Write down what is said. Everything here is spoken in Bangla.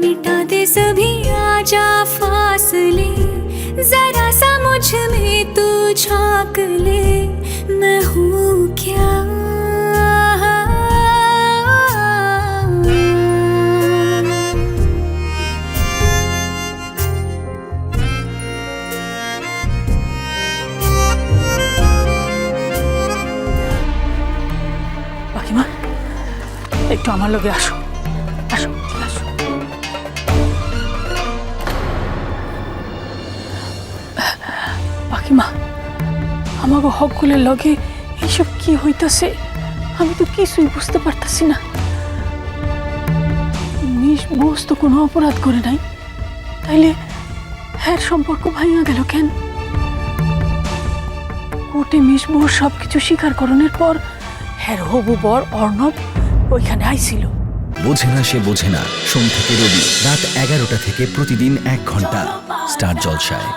मिटा दे सभी आजा फासले जरा सा मुझ में तू झांक ले मैं हूँ क्या পাখিমা একটু আমার লগে আসো আসো পাখিমা আমাকে হকগুলোর লগে এইসব কি হইতাছে? আমি তো কিছুই বুঝতে পারতাছি না। মিস বোস তো কোনো অপরাধ করে নাই। তাইলে হ্যাঁ সম্পর্ক ভাইয়া গেল কেন? কোর্টে মিস বোস সব কিছু স্বীকার করণের পর হ্যার হবু বর অর্ণব ওইখানে আইছিল। বোঝে না সে বোঝে না, সোম থেকে রবি, রাত এগারোটা থেকে প্রতিদিন এক ঘণ্টা, স্টার জলসায়।